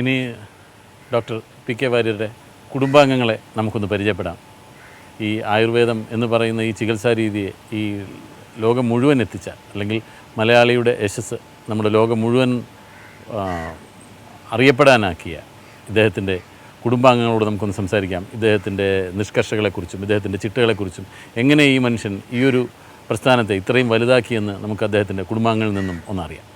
ഇനി doctor P K വാര്യരുടെ കുടുംബാംഗങ്ങളെ നമുക്കൊന്ന് പരിചയപ്പെടാം. ഈ ആയുർവേദം എന്ന് പറയുന്ന ഈ ചികിത്സാ രീതിയെ ഈ ലോകം മുഴുവൻ എത്തിച്ച അല്ലെങ്കിൽ മലയാളിയുടെ യശസ് നമ്മുടെ ലോകം മുഴുവൻ അറിയപ്പെടാനാക്കിയ ഇദ്ദേഹത്തിന്റെ കുടുംബാംഗങ്ങളോട് നമുക്കൊന്ന് സംസാരിക്കാം. ഇദ്ദേഹത്തിന്റെ നിഷ്കർഷകളെക്കുറിച്ചും ഇദ്ദേഹത്തിന്റെ ചിട്ടകളെക്കുറിച്ചും എങ്ങനെ ഈ മനുഷ്യൻ ഈ ഒരു പ്രസ്ഥാനത്തെ ഇത്രയും വലുതാക്കിയെന്ന് നമുക്ക് അദ്ദേഹത്തിന്റെ കുടുംബാംഗങ്ങളിൽ നിന്നും ഒന്നറിയാം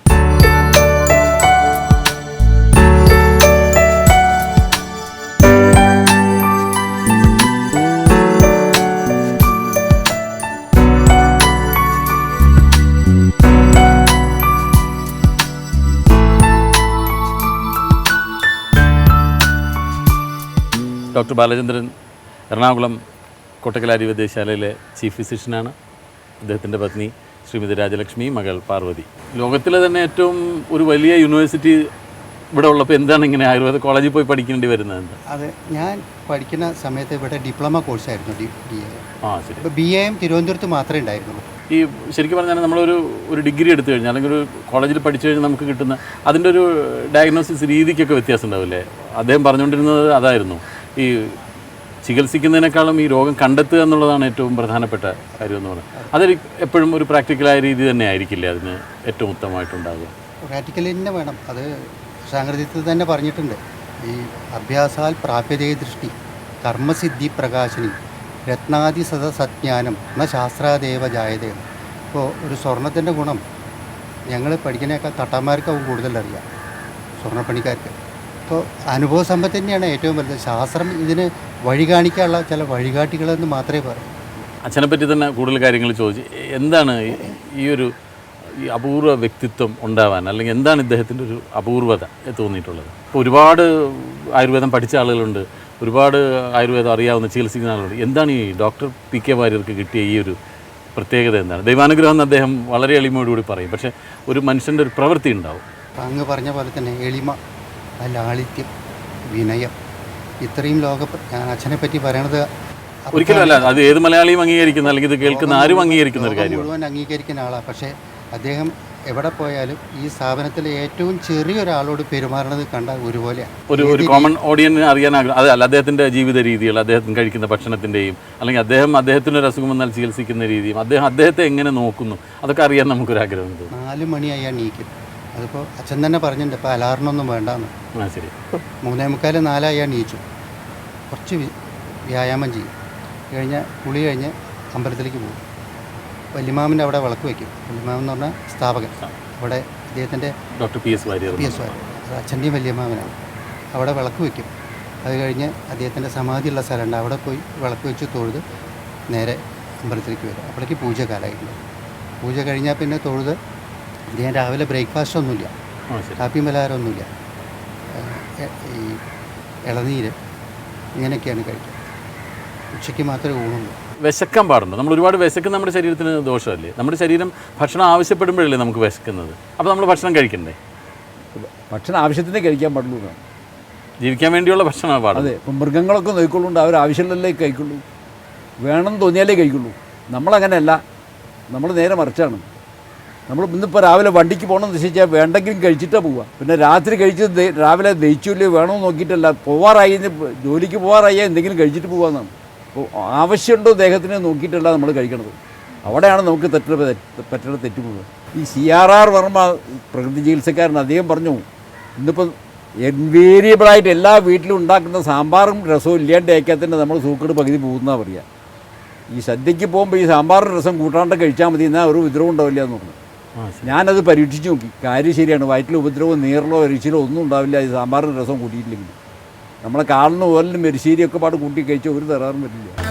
ഡോക്ടർ ബാലചന്ദ്രൻ എറണാകുളം കൊട്ടക്കലാരി വൈദ്യശാലയിലെ ചീഫ് ഫിസിഷ്യനാണ്. അദ്ദേഹത്തിന്റെ പത്നി ശ്രീമതി രാജലക്ഷ്മി മകൾ പാർവതി. ലോകത്തിലെ തന്നെ ഏറ്റവും ഒരു വലിയ യൂണിവേഴ്സിറ്റി ഇവിടെ ഉള്ളപ്പോൾ എന്താണ് ഇങ്ങനെ ആയുർവേദ കോളേജിൽ പോയി പഠിക്കേണ്ടി വരുന്നത്? അതെ ഞാൻ പഠിക്കുന്ന സമയത്ത് ഇവിടെ ഡിപ്ലോമ കോഴ്സായിരുന്നു ഡി ബി എ. ആ ശരി. ഇപ്പോൾ ബി എയും തിരുവനന്തപുരത്ത് മാത്രമേ ഉണ്ടായിരുന്നുള്ളൂ. ഈ ശരിക്കും പറഞ്ഞാൽ നമ്മളൊരു ഒരു ഡിഗ്രി എടുത്തു കഴിഞ്ഞാൽ അല്ലെങ്കിൽ ഒരു കോളേജിൽ പഠിച്ചു കഴിഞ്ഞാൽ നമുക്ക് കിട്ടുന്ന അതിന്റെ ഒരു ഡയഗ്നോസിസ് രീതിക്കൊക്കെ വ്യത്യാസം ഉണ്ടാവില്ലേ? അദ്ദേഹം പറഞ്ഞുകൊണ്ടിരുന്നത് അതായിരുന്നു. ഈ ചികിത്സിക്കുന്നതിനേക്കാളും ഈ രോഗം കണ്ടെത്തുക എന്നുള്ളതാണ് ഏറ്റവും പ്രധാനപ്പെട്ട കാര്യം എന്ന് പറയുന്നത്. അതൊരു എപ്പോഴും ഒരു പ്രാക്ടിക്കലായ രീതി തന്നെ ആയിരിക്കില്ല അതിന് ഏറ്റവും ഉത്തമമായിട്ടുണ്ടാകുക പ്രാക്ടിക്കലി തന്നെ വേണം. അത് സാങ്കൃതികത്തിൽ തന്നെ പറഞ്ഞിട്ടുണ്ട്. ഈ അഭ്യാസാൽ പ്രാപ്യതേ ദൃഷ്ടി കർമ്മസിദ്ധി പ്രകാശിനി രത്നാദി സദ സജ്ഞാനം എന്ന ശാസ്ത്രാദേവ ജായതേ ഇപ്പോൾ ഒരു സ്വർണത്തിന്റെ ഗുണം ഞങ്ങൾ പഠിക്കുന്നതൊക്കെ അവ കൂടുതലറിയാം. സ്വർണപ്പണിക്കാർക്ക് ഇപ്പോൾ അനുഭവ സമ്പത്ത് തന്നെയാണ് ഏറ്റവും വലുത്. ശാസ്ത്രം ഇതിന് വഴി കാണിക്കാനുള്ള ചില വഴികാട്ടികളെന്ന് മാത്രമേ പറയൂ. അച്ഛനെ പറ്റി തന്നെ കൂടുതൽ കാര്യങ്ങൾ ചോദിച്ചു എന്താണ് ഈ- ഈ ഒരു ഈ അപൂർവ വ്യക്തിത്വം ഉണ്ടാവാൻ അല്ലെങ്കിൽ എന്താണ് ഇദ്ദേഹത്തിന്റെ ഒരു അപൂർവത തോന്നിയിട്ടുള്ളത്? ഇപ്പോൾ ഒരുപാട് ആയുർവേദം പഠിച്ച ആളുകളുണ്ട് ഒരുപാട് ആയുർവേദം അറിയാവുന്ന ചികിത്സിക്കുന്ന ആളുകളുണ്ട്. എന്താണ് ഈ ഡോക്ടർ പി കെ വാര്യർക്ക് കിട്ടിയ ഈ ഒരു പ്രത്യേകത എന്താണ്? ദൈവാനുഗ്രഹം എന്ന് അദ്ദേഹം വളരെ എളിമയോടുകൂടി പറയും. പക്ഷേ ഒരു മനുഷ്യന്റെ ഒരു പ്രവൃത്തി ഉണ്ടാവും. അങ്ങ് പറഞ്ഞ പോലെ തന്നെ എളിമ ആ ലാളിത്യം വിനയം. ഇത്രയും ലോക ഞാൻ അച്ഛനെ പറ്റി പറയണത് ഒരിക്കലല്ല അത് ഏത് മലയാളിയും അംഗീകരിക്കുന്ന അല്ലെങ്കിൽ ഇത് കേൾക്കുന്ന ആരും അംഗീകരിക്കുന്ന ഒരു കാര്യം മുഴുവൻ അംഗീകരിക്കുന്ന ആളാണ് പക്ഷേ അദ്ദേഹം എവിടെ പോയാലും ഈ സ്ഥാപനത്തിലെ ഏറ്റവും ചെറിയൊരാളോട് പെരുമാറുന്നത് കണ്ട ഒരുപോലെയാണ് ഒരു ഒരു കോമൺ ഓഡിയൻസിന് അറിയാൻ അതല്ല അദ്ദേഹത്തിന്റെ ജീവിത രീതികൾ അദ്ദേഹം കഴിക്കുന്ന ഭക്ഷണത്തിന്റെയും അല്ലെങ്കിൽ അദ്ദേഹം അദ്ദേഹത്തിനൊരു ഒരു അസുഖം വന്നാൽ ചികിത്സിക്കുന്ന രീതിയും അദ്ദേഹം അദ്ദേഹത്തെ എങ്ങനെ നോക്കുന്നു? അതൊക്കെ അറിയാൻ നമുക്കൊരു ആഗ്രഹമുണ്ട് നാല് മണിയായാൽ നീക്കും അതിപ്പോൾ അച്ഛൻ തന്നെ പറഞ്ഞിട്ടുണ്ട് ഇപ്പോൾ അലാറിനൊന്നും വേണ്ടെന്ന്. ആ ശരി. മൂന്നേ മുക്കാൽ നാലായി നീച്ചു. കുറച്ച് വി- വ്യായാമം ചെയ്യും. കഴിഞ്ഞ് കുളി കഴിഞ്ഞ് അമ്പലത്തിലേക്ക് പോകും. വല്യമാമിന്റെ അവിടെ വിളക്ക് വയ്ക്കും. വല്യമാമൻ എന്ന് പറഞ്ഞാൽ സ്ഥാപകൻ. അവിടെ അദ്ദേഹത്തിന്റെ doctor P S Warrier P S അത് അച്ഛന്റെയും വല്യമാമനാണ്. അവിടെ വിളക്ക് വയ്ക്കും. അത് കഴിഞ്ഞ് അദ്ദേഹത്തിന്റെ സമാധിയുള്ള സ്ഥലമുണ്ട്. അവിടെ പോയി വിളക്ക് വെച്ച് തൊഴുത് നേരെ അമ്പലത്തിലേക്ക് വരും. അപ്പോഴേക്ക് പൂജ കാലമായിട്ടുണ്ട്. പൂജ കഴിഞ്ഞാൽ പിന്നെ തൊഴുത് അദ്ദേഹം രാവിലെ ബ്രേക്ക്ഫാസ്റ്റ് ഒന്നുമില്ല. കാപ്പി മലഹാരം ഒന്നുമില്ല. ഈ ഇളനീര് ഇങ്ങനെയൊക്കെയാണ് കഴിക്കുക. ഉച്ചയ്ക്ക് മാത്രമേ ഊണുള്ളൂ. വിശക്കാൻ പാടുന്നു നമ്മൾ ഒരുപാട് വിശക്കുന്ന നമ്മുടെ ശരീരത്തിന് ദോഷമല്ലേ? നമ്മുടെ ശരീരം ഭക്ഷണം ആവശ്യപ്പെടുമ്പോഴല്ലേ നമുക്ക് വിശക്കുന്നത്? അപ്പോൾ നമ്മൾ ഭക്ഷണം കഴിക്കണ്ടേ? ഭക്ഷണം ആവശ്യത്തിന് കഴിക്കാൻ പാടുള്ളൂ ജീവിക്കാൻ വേണ്ടിയുള്ള ഭക്ഷണമാണ് പാടുന്നത് അതെ ഇപ്പം മൃഗങ്ങളൊക്കെ നോക്കിക്കൊള്ളുണ്ട് അവർ ആവശ്യമുള്ളതല്ലേ കഴിക്കുള്ളൂ. വേണം തോന്നിയാലേ കഴിക്കുള്ളൂ. നമ്മളങ്ങനെയല്ല. നമ്മൾ നേരെ മറിച്ചാണ്. നമ്മൾ ഇന്നിപ്പോൾ രാവിലെ വണ്ടിക്ക് പോകണമെന്ന് നിശ്ചയിച്ചാൽ വേണ്ടെങ്കിലും കഴിച്ചിട്ടാണ് പോവുക പിന്നെ രാത്രി കഴിച്ച് രാവിലെ ദഹിച്ചില്ലേ വേണമെന്ന് നോക്കിയിട്ടല്ല പോവാറായി ജോലിക്ക് പോവാറായി എന്തെങ്കിലും കഴിച്ചിട്ട് പോകാമെന്നാണ് അപ്പോൾ ആവശ്യമുണ്ടോ ദേഹത്തിന് നോക്കിയിട്ടല്ല നമ്മൾ കഴിക്കണത്. അവിടെയാണ് നമുക്ക് തെറ്റ് തെറ്റ് മുഴുവൻ ഈ സി ആർ ആർ വർമ്മ പ്രകൃതി ചികിത്സക്കാരൻ അദ്ദേഹം പറഞ്ഞു ഇന്നിപ്പോൾ എൻവേരിയബിളായിട്ട് എല്ലാ വീട്ടിലും ഉണ്ടാക്കുന്ന സാമ്പാറും രസവും ഇല്ലാണ്ട് തന്നെ നമ്മൾ സൂക്കട് പകുതി പോകുന്ന പറയുക ഈ സദ്യക്ക് പോകുമ്പോൾ ഈ സാമ്പാറും രസം കൂട്ടാണ്ട് കഴിച്ചാൽ മതി എന്നാൽ ഒരു വിദ്രവം ഉണ്ടാവില്ല എന്ന് പറഞ്ഞു. ഞാനത് പരീക്ഷിച്ച് നോക്കി. കാര്യം ശരിയാണ്. വയറ്റിൽ ഉപദ്രവം നീറലോ എരിച്ചിലോ ഒന്നും ഉണ്ടാവില്ല. ഈ സാമ്പാറിന് രസം കൂട്ടിയിട്ടില്ലെങ്കിൽ. നമ്മളെ കാളിന് പോലും എരിശ്ശേരിയൊക്കെ പാട് കൂട്ടി കഴിച്ചാൽ ഒരു തരാറും പറ്റില്ല